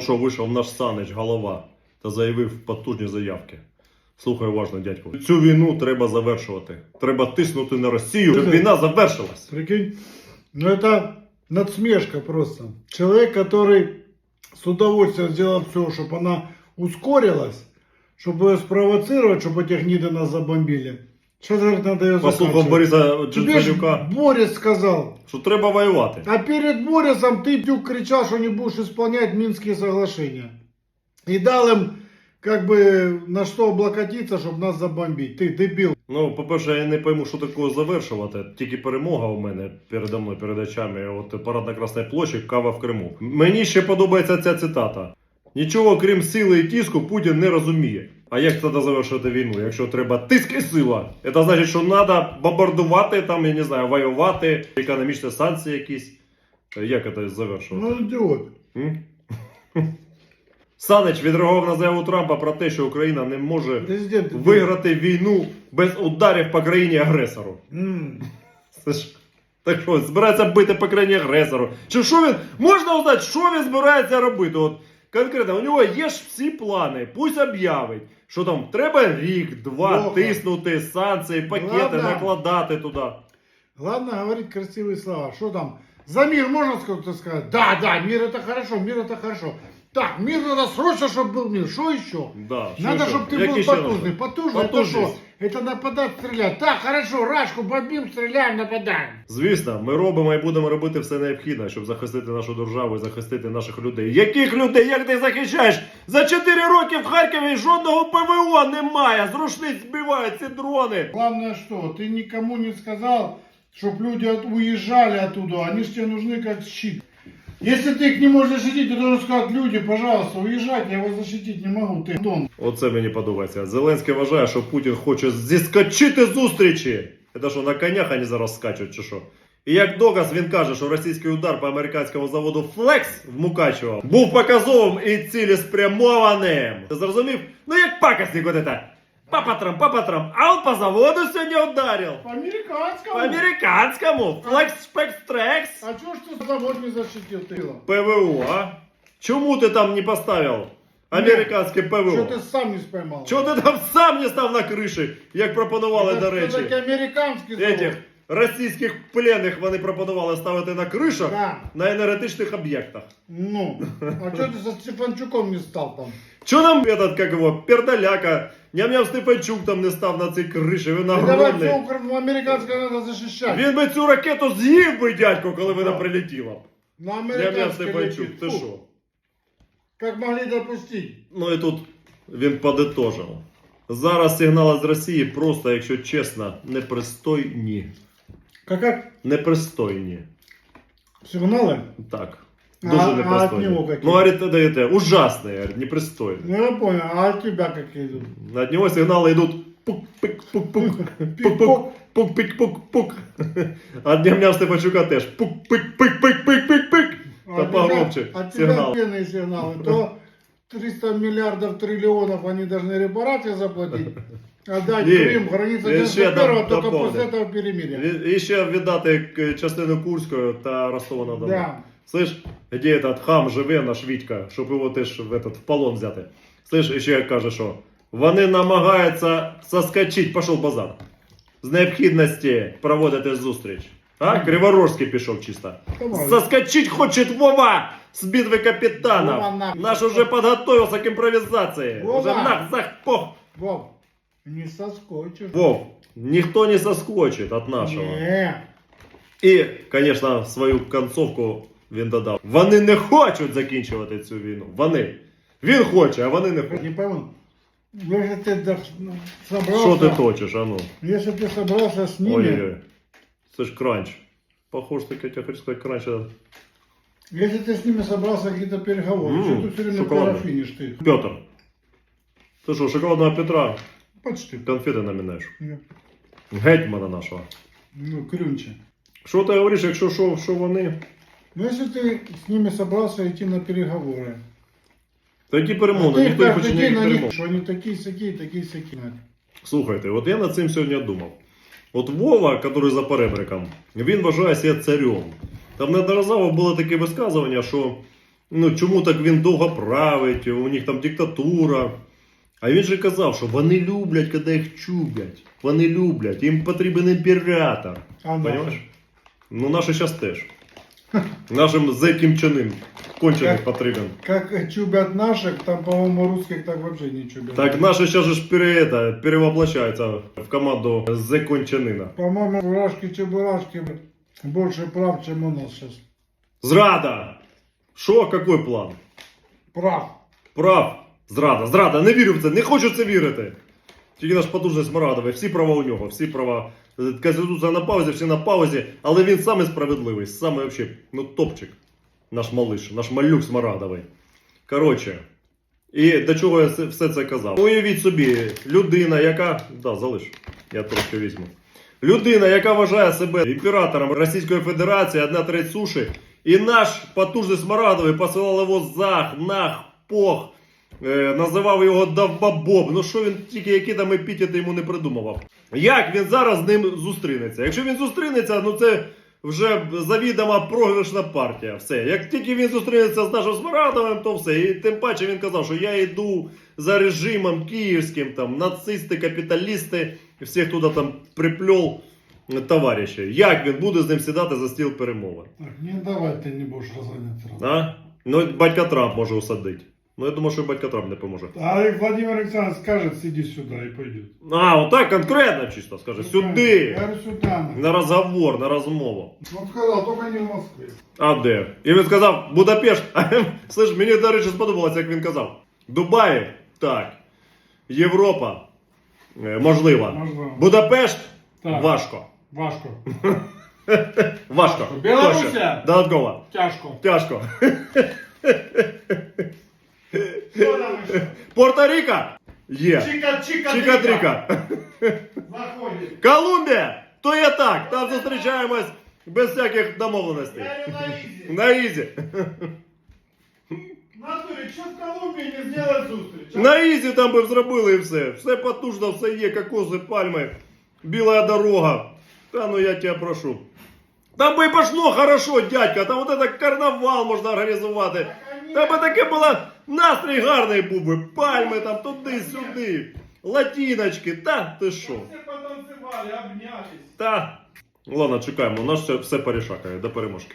Що вийшов наш Санич, голова, та заявив потужні заявки. Слухай уважно, дядько. Цю війну треба завершувати. Треба тиснути на Росію, щоб війна завершилась. Прикинь? Ну это надсмешка просто. Человек, который с удовольствием сделал все, чтобы она ускорилась, чтобы ее спровоцировать, чтобы этих гниды нас забомбили. Сейчас, говорит, надо ее Послухав заканчивать. Бориса Тебе ж Джинцанюка, Борис сказал. що треба воювати. А перед Борисом ты, Тюк, кричал, что не будешь исполнять Минские соглашения. И дал им, как бы, на что облокотиться, чтобы нас забомбить. Ты дебил. Ну, по-перше, я не пойму, що такого завершувати. Тільки перемога у мене передо мною, перед очами. От парад на Красній площі, кава в Криму. Мені ще подобається ця цитата. Нічого крім сили і тиску Путін не розуміє. А як тоді завершити війну? Якщо треба тиск і сила, це значить, що треба бомбардувати, там, я не знаю, воювати, економічні санкції якісь. Як це завершувати? Ну, идиот. М? Санич відреагував на заяву Трампа про те, що Україна не може Президент. виграти війну без ударів по країні агресору. М. Це ж так що збирається бити по країні агресору. Чи що він можна узнати, що він збирається робити? От конкретно у нього є ж всі плани. Пусть об'явить, що там треба рік, два Плохо. тиснути санкції, пакети, Ладно. накладати туди. Главное говорить красивые слова. Что там? За мир можно сколько-то сказать? Да, да, мир это хорошо, мир это хорошо. Так, мир надо срочно, чтобы был мир. Что еще? Да, що Надо, ще? чтобы ты Які был ще потужный. надо? Потужный это Потужність. что? Это нападать, стрелять. Так, хорошо, рашку бомбим, стреляем, нападаем. Звісно, ми робимо і будемо робити все необхідне, щоб захистити нашу державу і захистити наших людей. Яких людей? Як ти захищаєш? За 4 роки в Харкові жодного ПВО немає. З рушниць збивають ці дрони. Главное что, ты никому не сказал, чтобы люди от- уезжали оттуда. Они же тебе нужны как щит. Если ты их не можешь защитить, ты должен сказать, люди, пожалуйста, уезжайте, я вас защитить не могу, ты дон. Оце мені подобається. Зеленський вважає, що Путін хоче зіскочити зустрічі. Це що, на конях вони зараз скачуть, чи що? І як доказ він каже, що російський удар по американському заводу Флекс в Мукачево був показовим і цілеспрямованим. Ти зрозумів? Ну як пакосник от это. Папатрам, папатрам, а он по заводу сьогодні ударив. По американскому. По американському. Флекс, шпекс, трекс. А чего ж ты завод не защитил ты? ПВО, а? Чому ти там не поставив американське ПВО? Что ты сам не споймал? Чого ти там сам не став на криші, як пропонували, Это до всё-таки речі? американский завод. Этих російських пленних вони пропонували ставити на кришах Да. на енергетичних об'єктах. Ну, а что ты со Степанчуком не стал там? Чого нам этот, как його, пердаляка, ням-ням Степанчук там не став на цій криші, він давай огромний. все американское надо защищать. Він би цю ракету з'їв би, дядько, коли вона прилетіла. На Ням-ням Степанчук, летит. ти Фу, що? Как могли допустить? Ну і тут він подитожив. Зараз сигнали з Росії просто, якщо чесно, непристойні. Как, как? Непристойні. Сигналы? Так. А- Дуже а непристойні. от нього які? ну, говорит, это, это ужасные, говорит, непристойные. Ну я понял, а от тебя какие идут? От него сигналы идут пук-пик-пук-пук, пук-пук, пук-пик-пук-пук. А от дня Степанчука теж пук-пик-пик-пик-пик-пик. А Та от погромче тебя- От тебя сигнал. пьяные сигналы. То 300 миллиардов триллионов они должны репарации заплатить. Отдать Не, Крым, граница я ще 91 дам- только доповню. после этого перемирия. І- І ще віддати к- частину Курської та Ростова на Дону. Да. Слышь, где этот хам живе, наш Вітька, щоб його теж в, этот, в полон взяти. Слышь, і ще каже, що вони намагаються соскочити, пішов базар. З необхідності проводити зустріч. А? Криворожський пішов чисто. Давай. Соскочить хочет Вова с битвы капитанов. Вова нахуй. Наш уже подготовился к импровизации. Вова. Уже нах, зах, пох. Вов, не соскочишь. Вов, никто не соскочит от нашего. Не. І, звісно, свою концовку він додав. Вони не хочуть закінчувати цю війну. Вони. Він хоче, а вони не Не хочуть. пойму. Если ты дох- ну, собрался, Що ти точиш, а ну? если ты собрался с ними, Ой-ой-ой. Це ж кранч. Похож, так я тебе хочу сказати, кранч. это если ты с ними собрался какие-то переговоры, М, что ты все время шоколадно. парафинишь ты? Петр. Ти що, шоколадного Петра Почти. конфети намінаєш? Не. Гетьмана нашого. Ну, крюче. Що ти говориш, якщо що, що вони? Но если ты с ними собрался идти на переговоры, Тоді а перемовини, ты ніхто не каждый хоче день ніяких на них, перемов. что они такие сякие, такие сякие. Слухайте, от я над цим сьогодні думав. От Вова, який за перебриком, він вважає себе царем. Там неодноразово було таке висказування, що ну чому так він довго править, у них там диктатура. А він же казав, що вони люблять, коли їх чубять. Вони люблять, їм потрібен імператор. А наши? Понимаешь? Ну, наші зараз теж. Нашим зекімчаним кончених Как? потрібен. Как чубят наших, там, по-моему, русских так вообще не чубят. Так наші зараз же пере, это, перевоплощаються в команду зекончанина. По-моему, бурашки-чебурашки больше прав, чем у нас сейчас. Зрада! Що, який план? Прав. Прав. Зрада, зрада, не вірю в це, не хочу в це вірити. Тільки наш потужний Смарадовий, всі права у нього, всі права. Конституція на паузі, всі на паузі, але він самий справедливий, самий вообще, ну топчик. Наш малиш, наш малюк Смарадовий. Коротше, і до чого я все- це казав? Уявіть собі, людина, яка. Да, залиш, я трошки візьму. Людина, яка вважає себе імператором Російської Федерації, одна треть суші, і наш потужний Смарадовий посилав його зах, нах, пох, е, називав його Давбабоб. Ну що він тільки які там епітети йому не придумував. Як він зараз з ним зустрінеться? Якщо він зустрінеться, ну це вже завідома програшна партія. Все. Як тільки він зустрінеться з нашим Смарадовим, то все. І тим паче він казав, що я йду за режимом київським, там нацисти, капіталісти, всіх туди там припльол е, товариші. Як він буде з ним сідати за стіл перемовин? Так, не давай ты не будешь разгонять сразу. А? Ну, батька Трамп може усадити. Ну, я думаю, що батька Трамп не поможе. А Владимир Александрович скажет, сиди сюда и пойдет. А, отак конкретно чисто скаже. Сюди. Я говорю, сюда. на. На розговор, на розмову. Он сказал, только не в Москве. А де? І він сказав Будапешт. Слиш, мені, до речі, сподобалося, як він казав. Дубаї? Так. Європа? Е, Можливо. Можливо. Будапешт? Так. Важко. Важко. Важко. Білорусія? Точно. Додатково. Тяжко. Тяжко. Что там еще? Порто-Ріко? Є. Чика, чика, Чика-трика. Заходит. Колумбія? То є так. Там зустрічаємось без всяких домовленостей. Я ее на изи. На ізі. В натуре, что в Колумбии не сделать зустріч? а? На ізі там би зробили і все. Все потужно, все є, кокоси, пальми, біла дорога. Та ну я тебе прошу. Там би і пошло хорошо, дядька, там вот это карнавал можна організувати. Там би таке було, настрій гарний був би, пальми там туди-сюди, латіночки, та ти що? Все потанцювали, обнялись. Та. Ладно, чекаємо, у нас все, все порішакає, до переможки.